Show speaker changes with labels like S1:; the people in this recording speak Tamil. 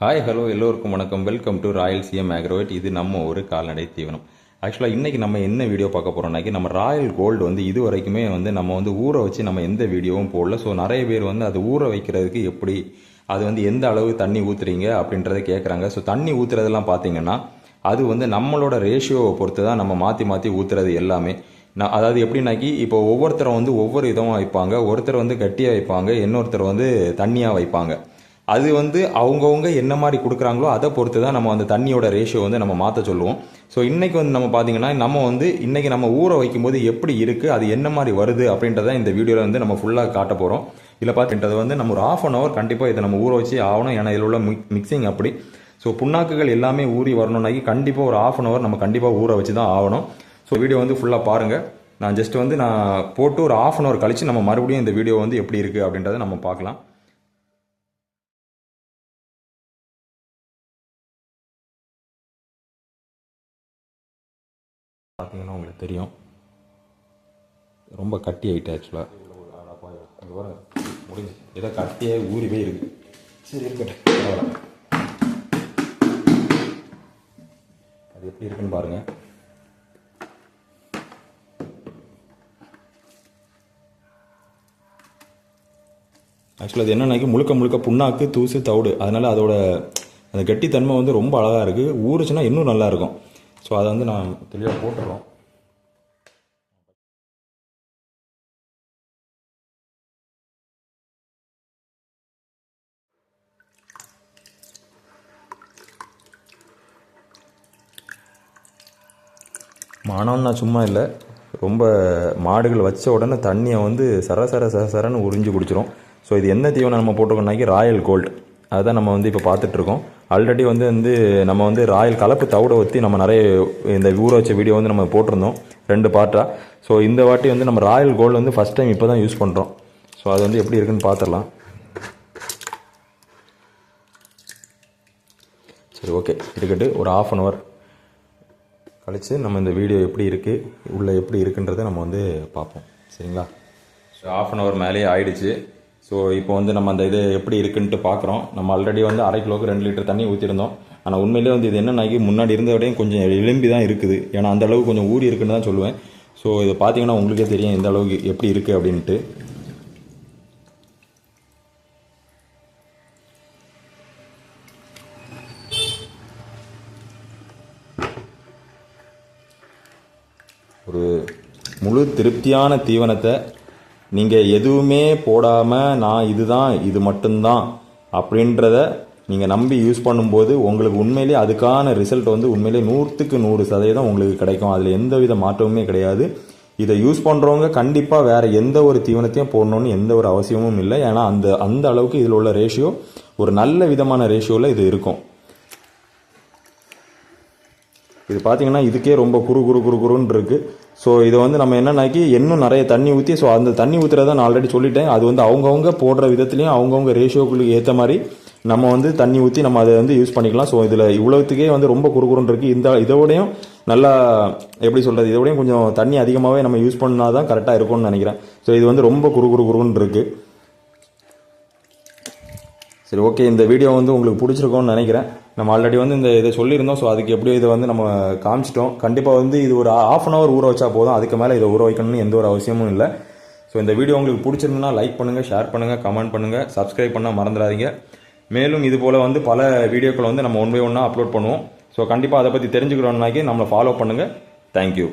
S1: ஹாய் ஹலோ எல்லோருக்கும் வணக்கம். Welcome to royal CM agrovet இது நம்ம ஒரு கால்நடை தீவனம். ஆக்சுவலாக இன்றைக்கி நம்ம என்ன வீடியோ பார்க்க போகிறோம்னாக்கி நம்ம ராயல் கோல்டு வந்து இது வரைக்குமே வந்து நம்ம வந்து ஊற வச்சு நம்ம எந்த வீடியோவும் போடல. ஸோ நிறைய பேர் வந்து அது ஊற வைக்கிறதுக்கு எப்படி அது வந்து எந்த அளவு தண்ணி ஊற்றுறீங்க அப்படின்றத கேட்குறாங்க ஸோ தண்ணி ஊற்றுறதெல்லாம் பார்த்தீங்கன்னா அது வந்து நம்மளோட ரேஷியோவை பொறுத்து தான் நம்ம மாற்றி மாற்றி ஊற்றுறது எல்லாமே. நான் அதாவது எப்படின்னாக்கி இப்போ ஒவ்வொருத்தரும் வந்து ஒவ்வொரு விதமாக வைப்பாங்க. ஒருத்தர் வந்து கட்டியாக வைப்பாங்க இன்னொருத்தர் வந்து தண்ணியாக வைப்பாங்க. அது வந்து அவங்கவுங்க என்ன மாதிரி கொடுக்குறாங்களோ அதை பொறுத்து தான் நம்ம அந்த தண்ணியோட ரேஷியோ வந்து நம்ம மாற்ற சொல்லுவோம். ஸோ இன்றைக்கி வந்து நம்ம பார்த்தீங்கன்னா நம்ம வந்து இன்றைக்கி நம்ம ஊற வைக்கும்போது எப்படி இருக்குது அது என்ன மாதிரி வருது அப்படின்றத இந்த வீடியோவில் வந்து நம்ம ஃபுல்லாக காட்ட போகிறோம் இதில் பார்த்துட்டது வந்து நம்ம ஒரு ஆஃப் அன் ஹவர் கண்டிப்பாக இதை நம்ம ஊற வச்சு ஆகணும். ஏன்னா இதில் உள்ள மிக்சிங் அப்படி. ஸோ புண்ணாக்குகள் எல்லாமே ஊறி வரணும்னாக்கி கண்டிப்பாக ஒரு ஆஃப் அன் ஹவர் நம்ம கண்டிப்பாக ஊற வச்சு தான் ஆகணும். ஸோ வீடியோ வந்து ஃபுல்லாக பாருங்கள் நான் ஜஸ்ட் வந்து நான் போட்டு ஒரு ஆஃப் அன் ஹவர் கழித்து நம்ம மறுபடியும் இந்த வீடியோ வந்து எப்படி இருக்குது அப்படின்றத நம்ம பார்க்கலாம். பார்த்தீங்கன்னா உங்களுக்கு தெரியும். ரொம்ப கட்டி ஆகிட்டு ஆக்சுவலாக முடிஞ்சு. ஏதோ கட்டியே ஊறி போய் இருக்கு. சரி இருக்கட்டும். அது எப்படி இருக்குன்னு பாருங்கள் ஆக்சுவலாக அது என்னன்னாக்கி முழுக்க முழுக்க புண்ணாக்கு தூசு தவிடு. அதனால் அதோட அந்த கெட்டித்தன்மை வந்து ரொம்ப அழகாக இருக்குது ஊறுச்சுன்னா இன்னும் நல்லாயிருக்கும் ஸோ அதை வந்து நான் தெளிவாக போட்டுறோம். மானம்னா சும்மா இல்லை. ரொம்ப மாடுகள் வச்ச உடனே தண்ணியை வந்து சர சர சர சரன்னு உறிஞ்சு குடிச்சிரும். ஸோ இது என்ன தீவனம் நம்ம போட்டிருக்கோம்னாக்கி ராயல் கோல்டு அதுதான் நம்ம வந்து இப்போ பார்த்துட்ருக்கோம். ஆல்ரெடி வந்து வந்து நம்ம வந்து ராயல் கலப்பு தவிட ஊற்றி நம்ம நிறைய இந்த ஊற வச்ச வீடியோ வந்து நம்ம போட்டிருந்தோம். ரெண்டு பார்ட்டாக ஸோ இந்த வாட்டி வந்து நம்ம ராயல் கோல்டு வந்து ஃபஸ்ட் டைம் இப்போ தான் யூஸ் பண்ணுறோம் ஸோ அது வந்து எப்படி இருக்குன்னு பார்த்துடலாம். சரி ஓகே இருக்கட்டு. ஒரு ஆஃப் அன் ஹவர் கழித்து நம்ம இந்த வீடியோ எப்படி இருக்குது உள்ளே எப்படி இருக்குன்றதை நம்ம வந்து பார்ப்போம். சரிங்களா? ஸோ ஆஃப் அன் ஹவர் மேலேயே ஆயிடுச்சு. ஸோ இப்போ வந்து நம்ம அந்த இது எப்படி இருக்குன்ட்டு பார்க்குறோம் நம்ம ஆல்ரெடி வந்து அரை கிலோவுக்கு ரெண்டு லிட்டர் தண்ணி ஊற்றிருந்தோம் ஆனால் உண்மையிலே வந்து இது என்னன்னாக்கி முன்னாடி இருந்த விடையும் கொஞ்சம் எலும்பி தான் இருக்குது. ஏன்னா அந்த அளவுக்கு கொஞ்சம் ஊறி இருக்குன்னு தான் சொல்லுவேன். ஸோ இதை பார்த்தீங்கன்னா உங்களுக்கே தெரியும் எந்த அளவுக்கு எப்படி இருக்குது அப்படின்ட்டு. ஒரு முழு திருப்தியான தீவனத்தை நீங்கள் எதுவுமே போடாமல் நான் இதுதான் இது மட்டும்தான் அப்படின்றத நீங்கள் நம்பி யூஸ் பண்ணும்போது உங்களுக்கு உண்மையிலேயே அதுக்கான ரிசல்ட் வந்து உண்மையிலேயே நூற்றுக்கு நூறு சதவீதம் உங்களுக்கு கிடைக்கும். அதில் எந்த வித மாற்றமுமே கிடையாது. இதை யூஸ் பண்ணுறவங்க கண்டிப்பாக வேறு எந்த ஒரு தீவனத்தையும் போடணும்னு எந்த ஒரு அவசியமும் இல்லை. ஏன்னா அந்த அந்த அளவுக்கு இதில் உள்ள ரேஷியோ ஒரு நல்ல விதமான ரேஷியோவில் இது இருக்கும். இது பார்த்தீங்கன்னா இதுக்கே ரொம்ப குறு குறு குறு குறுன்னு இருக்குது ஸோ இதை வந்து நம்ம என்னன்னாக்கி இன்னும் நிறைய தண்ணி ஊற்றி ஸோ அந்த தண்ணி ஊற்றுறத நான் ஆல்ரெடி சொல்லிட்டேன். அது வந்து அவங்கவுங்க போடுற விதத்துலேயும் அவங்கவுங்க ரேஷியோக்களுக்கு ஏற்ற மாதிரி நம்ம வந்து தண்ணி ஊற்றி நம்ம அதை வந்து யூஸ் பண்ணிக்கலாம். ஸோ இதில் இவ்வளோத்துக்கே வந்து ரொம்ப குறு இருக்குது இந்த இதோடையும் நல்லா எப்படி சொல்கிறது இதோடையும் கொஞ்சம் தண்ணி அதிகமாகவே நம்ம யூஸ் பண்ணால் தான் கரெக்டாக இருக்கும்னு நினைக்கிறேன். ஸோ இது வந்து ரொம்ப குறு குறு குறுன்னு இருக்குது சரி ஓகே இந்த வீடியோ வந்து உங்களுக்கு பிடிச்சிருக்கோன்னு நினைக்கிறேன். நம்ம ஆல்ரெடி வந்து இந்த இதை சொல்லியிருந்தோம். ஸோ அதுக்கு எப்படியோ இதை வந்து நம்ம காமிச்சிட்டோம். கண்டிப்பாக வந்து இது ஒரு ஆஃப் அன் ஹவர் ஊற வச்சா போதும். அதுக்கு மேலே இதை ஊற வைக்கணும்னு எந்த ஒரு அவசியமும் இல்லை. ஸோ இந்த வீடியோ உங்களுக்கு பிடிச்சிருந்துன்னா லைக் பண்ணுங்கள் ஷேர் பண்ணுங்கள் கமெண்ட் பண்ணுங்கள் சப்ஸ்கிரைப் பண்ணால் மறந்துடாதீங்க. மேலும் இது போல் வந்து பல வீடியோக்களை வந்து நம்ம ஒன் பை ஒன்னாக அப்லோட் பண்ணுவோம். ஸோ கண்டிப்பாக அதை பற்றி தெரிஞ்சுக்கிறோன்னாக்கி நம்மளை ஃபாலோ பண்ணுங்கள் தேங்க்யூ